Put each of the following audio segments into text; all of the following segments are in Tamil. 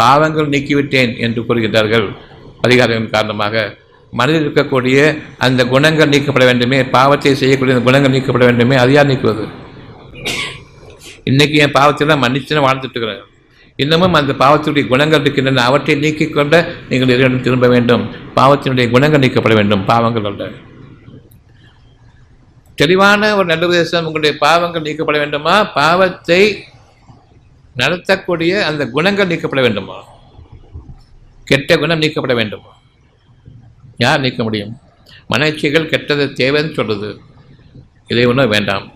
பாவங்கள் நீக்கிவிட்டேன் என்று கூறுகின்றார்கள். அதிகாரிகளின் காரணமாக மனதில் இருக்கக்கூடிய அந்த குணங்கள் நீக்கப்பட வேண்டுமே பாவத்தை செய்யக்கூடிய அந்த குணங்கள் நீக்கப்பட வேண்டுமே அது யார் நீக்குவது? இன்றைக்கி என் பாவத்தை தான் மன்னிச்சுன்னு வாழ்ந்துட்டு இருக்கிறேன். இன்னமும் அந்த பாவத்தினுடைய குணங்கள் இருக்கின்றன அவற்றை நீக்கிக் கொண்ட நீங்கள் இறைவனும் திரும்ப வேண்டும். பாவத்தினுடைய குணங்கள் நீக்கப்பட வேண்டும் பாவங்கள் அல்ல. தெளிவான ஒரு நல்ல உபதேசம் உங்களுடைய பாவங்கள் நீக்கப்பட வேண்டுமா? பாவத்தை நடத்தக்கூடிய அந்த குணங்கள் நீக்கப்பட வேண்டுமா? கெட்ட குணம் நீக்கப்பட வேண்டுமா? யார் நீக்க முடியும்? மனச்சிகள் கெட்டது தேவைன்னு சொல்லுது இதை ஒன்றும் வேண்டாம்.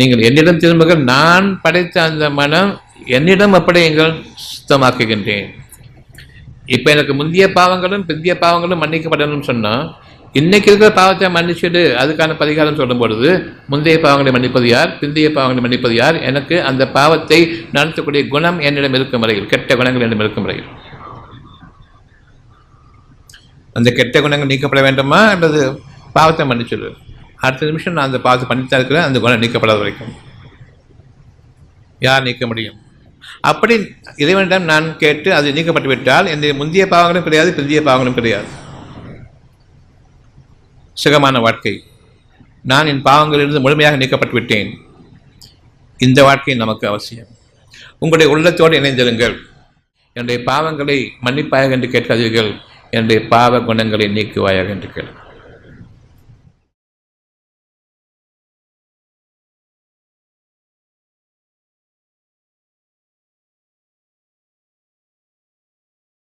நீங்கள் என்னிடம் திரும்புங்கள். நான் படைத்த அந்த மனம் என்னிடம் அப்படி எங்கள் சுத்தமாக்குகின்றேன். இப்போ எனக்கு முந்தைய பாவங்களும் பிந்திய பாவங்களும் மன்னிக்கப்படணும்னு சொன்னால் இன்னைக்கு இருக்கிற பாவத்தை மன்னிச்சுட்டு அதுக்கான பரிகாரம் சொல்லும் பொழுது முந்தைய பாவங்களை மன்னிப்பது யார்? பிந்தைய பாவங்களை மன்னிப்பது யார்? எனக்கு அந்த பாவத்தை நடத்தக்கூடிய குணம் என்னிடம் இருக்கும் வரையில் கெட்ட குணங்கள் என்னிடம் இருக்கும் வரையில். அந்த கெட்ட குணங்கள் நீக்கப்பட வேண்டுமா? அல்லது பாவத்தை மன்னிச்சுடு. அடுத்த நிமிஷம் நான் அந்த பாவத்தை பண்ணித்தான் இருக்கிறேன் அந்த குணம் நீக்கப்படாத வரைக்கும். யார் நீக்க முடியும்? அப்படி இறைவனிடம் நான் கேட்டு அது நீக்கப்பட்டு விட்டால் என்னுடைய முந்தைய பாவங்களும் கிடையாது பிந்திய பாவங்களும் கிடையாது. சுகமான வாழ்க்கை. நான் என் பாவங்களிலிருந்து முழுமையாக நீக்கப்பட்டு விட்டேன். இந்த வாழ்க்கை நமக்கு அவசியம். உங்களுடைய உள்ளத்தோடு இணைந்திருங்கள். என்னுடைய பாவங்களை மன்னிப்பாயாக என்று கேட்காதீர்கள். என்னுடைய பாவ குணங்களை நீக்குவாயாக என்று கேளுங்கள்.